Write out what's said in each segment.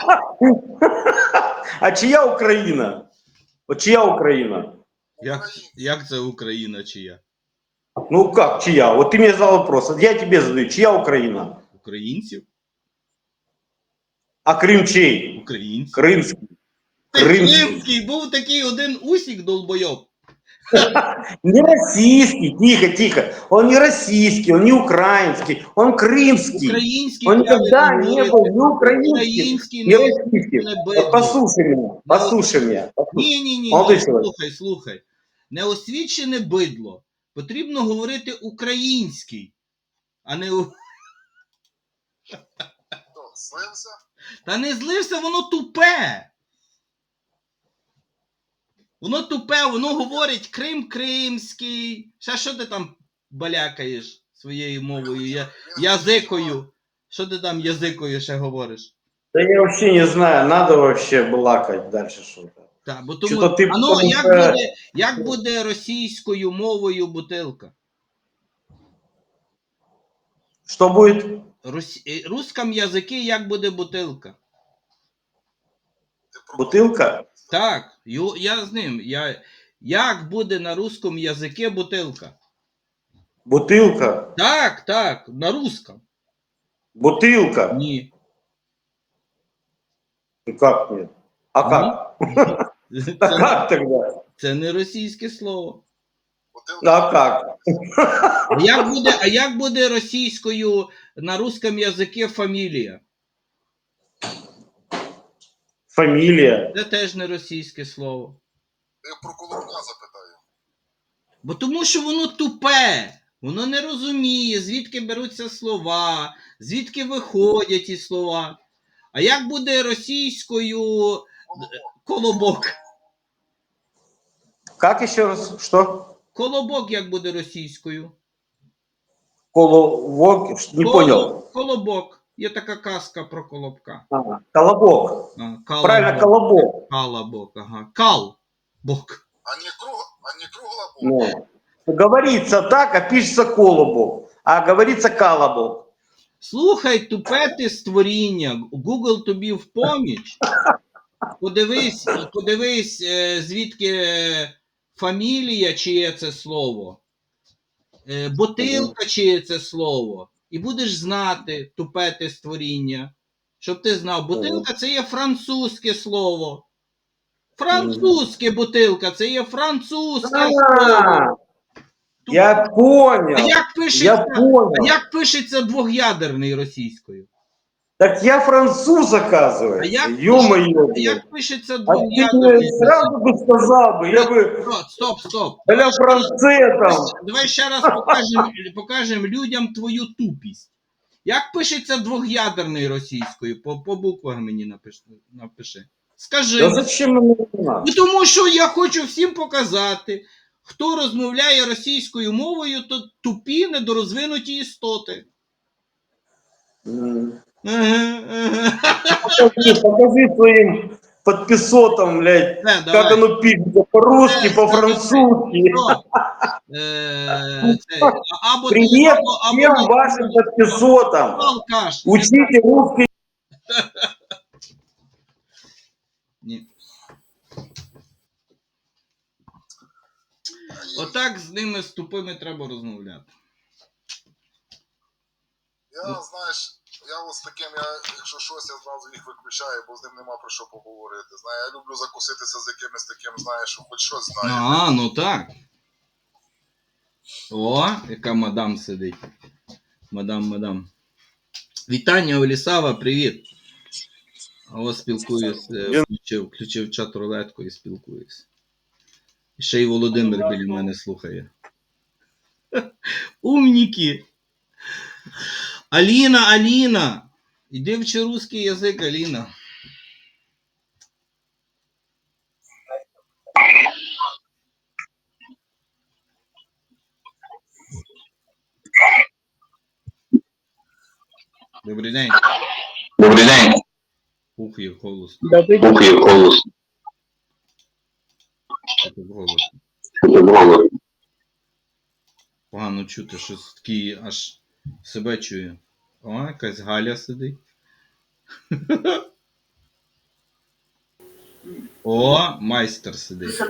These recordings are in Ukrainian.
А чия Україна? От чия Україна? Як, як це Україна чия? Ну как, чия? Вот ты мне задал вопрос, вот я тебе задаю, чия Украина? Українців? А Крым чей? Українців. Крымский. Ти Кримський. Кримський, був такий один усік долбойоб. Не российский, тихо, тихо. Он не российский, он не украинский, он крымский. Український. Он никогда не был ни украинский, Український не не российский. бидло. послушай меня, послушай меня. Ні, ні, ні, Молодий ні. чоловік. Слухай, слухай. Неосвічене бидло. Потрібно говорити український, а не у- Хто, Слився? Та не злився, воно тупе. Воно тупе, воно говорить Крим Кримський. Ще що ти там балякаєш своєю мовою, я, язикою. Що ти там язикою ще говориш? Да я вообще не знаю, надо вообще балакать дальше что-то. Так, бо тому... Що-то ти а ну, як що- буде, як буде російською мовою бутилка? Что будет? Рус... е, Русском язикі як буде бутилка? Ти про Бутылка? Так, ю- я з ним. Я... Як буде на русском язикі бутилка? Бутылка? Так, так, на русском. Бутылка? Ні. Ну как нет? А как? А Це, как тогда? це не російське слово. бутилка. А как? А як буде, а як буде російською на русском язикі фамілія? Фамилия? Це теж не російське слово. Я про Колобка запитаю. Бо тому що воно тупе, воно не розуміє, звідки беруться слова, звідки виходять ті слова. А як буде російською Колобок. колобок? Как еще раз? Что? Колобок як буде російською? Коловок? Не Коло- понял. Колобок. Є така казка про колобка. А, колобок. А, колобок. Правильно, колобок. Калабок, ага. Калбок. А не, круг... а не кругла був? Ну, говорится так, а пишется колобок. А говорится колобок. Слухай, тупе ти створіння. Google тобі в поміч. Подивись, подивись, е, звідки фамілія, чиє це слово. Е, Бутилка, чиє це слово. І будеш знати, тупе ти створіння. Щоб ти знав, бутилка це є французьке слово. Французьке бутилка, це є французьке слово. Я я А понял. як Я пишеться, понял. як пишеться двох'ядерний російською? Так я француз, А оказывается. як, Ё-моё. а як пишеться А ты двох'ядерний? мне сразу бы сказал бы, я бы Стоп, стоп, стоп. для франце там. Давай ще раз покажемо покажем людям твою тупість. Як пишеться двох'ядерний російською? По, по буквах мені напиши. напиши. Скажи. Да зачем нам это надо? Ну, тому що я хочу всім показати, хто розмовляє російською мовою, то тупі, недорозвинуті істоти. М. Покажи, покажи своим подписотам, блядь, Все, как давай. оно пишется по-русски, по-французски. Е, це, або Привет або всем вашим подписотам. алкаш. Учите русский. Ні. Отак з ними з тупими треба розмовляти. Я, знаєш, я з таким, я, якщо щось, я зразу їх виключаю, бо з ним нема про що поговорити. Знаю, я люблю закуситися з якимось таким, знаєш, що хоч щось знає. А, ну так. О, яка мадам сидить. Мадам, мадам. Вітання, Олісава, привіт. О, спілкуюсь. е, Включив, включив чат рулетку і спілкуюсь. І ще й Володимир біля мене слухає. Умніки. Аліна, Аліна. Іди вчи русский язик, Аліна. Добрий день. Добрий день. Ух, як голос. Ух, як голос. Як голос. Погано чути, щось такий аж себе чую. О, якась Галя сидить. О, майстер сидить.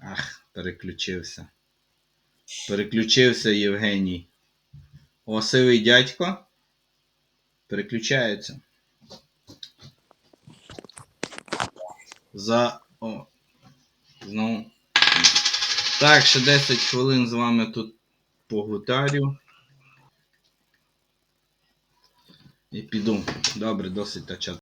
Ах, переключився. Переключився Євгеній. О, сивий дядько. Переключається. За. О. Знову. Так, ще 10 хвилин з вами тут погутарю. І піду. Добре, досить та чат.